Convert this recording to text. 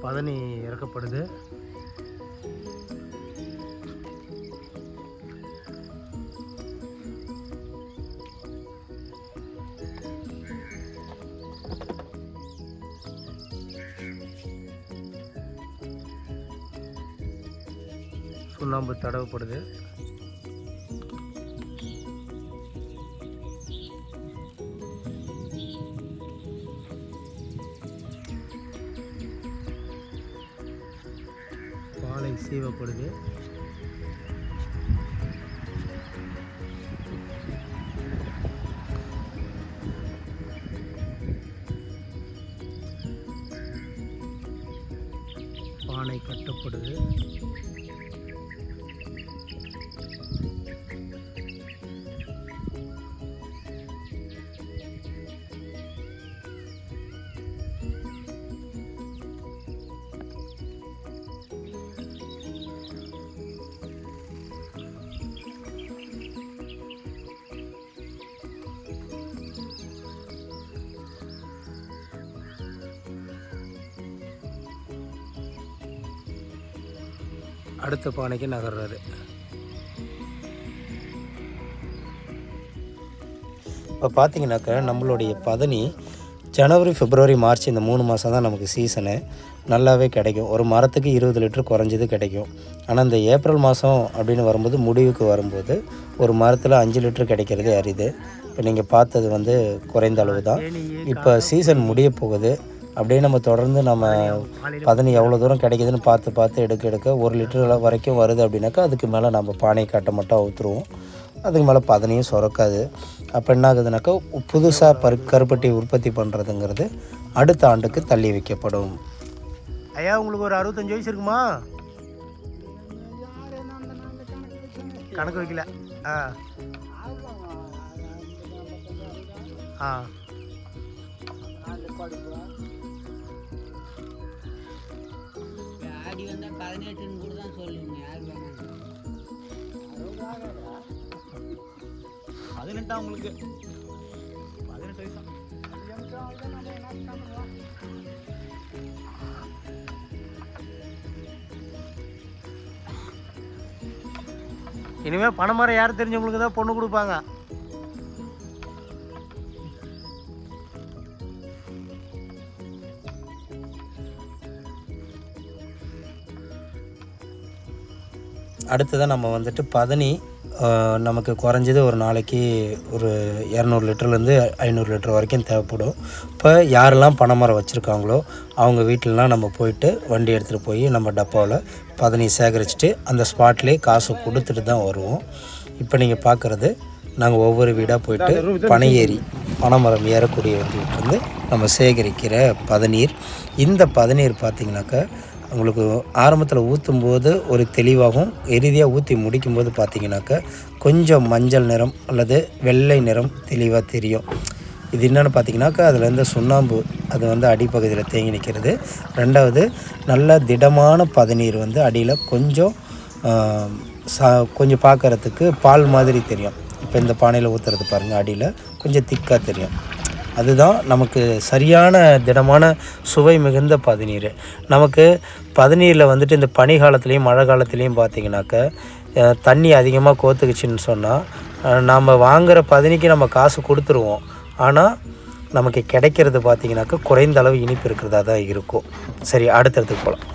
பதனி இறக்கப்படுது. சுண்ணாம்பு தடவப்படுது. பாலை சீவப்படுது. பானை கட்டப்படுது. அடுத்த பானைக்கு நகர்றாரு. இப்போ பார்த்தீங்கன்னாக்கா நம்மளுடைய பதனி ஜனவரி பிப்ரவரி மார்ச் இந்த மூணு மாதம் தான் நமக்கு சீசனு நல்லாவே கிடைக்கும். ஒரு மரத்துக்கு இருபது லிட்டர் குறைஞ்சது கிடைக்கும். ஆனால் இந்த ஏப்ரல் மாதம் அப்படின்னு வரும்போது முடிவுக்கு வரும்போது ஒரு மரத்தில் அஞ்சு லிட்டர் கிடைக்கிறது அரிது. இப்போ நீங்கள் பார்த்தது வந்து குறைந்த அளவு தான் இப்போ சீசன் முடிய போகுது. அப்படியே நம்ம தொடர்ந்து நம்ம பதனி எவ்வளோ தூரம் கிடைக்குதுன்னு பார்த்து பார்த்து எடுக்க எடுக்க ஒரு லிட்டர் வரைக்கும் வருது அப்படின்னாக்கா அதுக்கு மேலே நம்ம பானை காட்டை மட்டும் ஊற்றுருவோம் அதுக்கு மேலே பதனியும் சுரக்காது. அப்போ என்ன ஆகுதுனாக்கா புதுசாக பரு கருப்பட்டி உற்பத்தி பண்ணுறதுங்கிறது அடுத்த ஆண்டுக்கு தள்ளி வைக்கப்படும். ஐயா உங்களுக்கு ஒரு அறுபத்தஞ்சு வயசு இருக்குமா? கணக்கு வைக்கல. ஆ. ஆ. அடி வந்தால் பதினெட்டுன்னு கூட தான் சொல்லுங்க யார் பதினெட்டா? உங்களுக்கு? பதினெட்டு வயசா? இனிமேல் பணமரம் யார் தெரிஞ்சவங்களுக்கு தான் பொண்ணு கொடுப்பாங்க. அடுத்ததான் நம்ம வந்துட்டு பதனி நமக்கு குறைஞ்சது ஒரு நாளைக்கு ஒரு இரநூறு லிட்டர்லேருந்து ஐநூறு லிட்டர் வரைக்கும் தேவைப்படும். இப்போ யாரெல்லாம் பனைமரம் வச்சுருக்காங்களோ அவங்க வீட்டிலலாம் நம்ம போயிட்டு வண்டி எடுத்துகிட்டு போய் நம்ம டப்பாவில் பதனி சேகரிச்சுட்டு அந்த ஸ்பாட்லேயே காசு கொடுத்துட்டு தான் வருவோம். இப்போ நீங்கள் பார்க்குறது நாங்கள் ஒவ்வொரு வீடாக போயிட்டு பனை ஏறி பனைமரம் வந்து நம்ம சேகரிக்கிற பதநீர். இந்த பதநீர் பார்த்திங்கனாக்கா உங்களுக்கு ஆரம்பத்தில் ஊற்றும் போது ஒரு தெளிவாகவும் இறுதியாக ஊற்றி முடிக்கும் போது பார்த்தீங்கன்னாக்கா கொஞ்சம் மஞ்சள் நிறம் அல்லது வெள்ளை நிறம் தெளிவாக தெரியும். இது என்னென்னு பார்த்தீங்கன்னாக்கா அதில் இருந்த சுண்ணாம்பு அது வந்து அடிப்பகுதியில் தேங்கி நிற்கிறது ரெண்டாவது நல்ல திடமான பதநீர் வந்து அடியில் கொஞ்சம் சா கொஞ்சம் பார்க்குறதுக்கு பால் மாதிரி தெரியும். இப்போ இந்த பானையில் ஊற்றுறது பாருங்கள் அடியில் கொஞ்சம் திக்காக தெரியும். அதுதான் நமக்கு சரியான திடமான சுவை மிகுந்த பதநீர். நமக்கு பதநீரில் வந்துட்டு இந்த பனி காலத்துலேயும் மழை காலத்துலேயும் பார்த்தீங்கன்னாக்க தண்ணி அதிகமாக கோத்துக்குச்சின்னு சொன்னால் நாம் வாங்குகிற பதனிக்கு நம்ம காசு கொடுத்துருவோம். ஆனால் நமக்கு கிடைக்கிறது பார்த்திங்கனாக்கா குறைந்த அளவு இனிப்பு இருக்கிறதா தான் இருக்கும். சரி அடுத்தடுத்துக்கு போகலாம்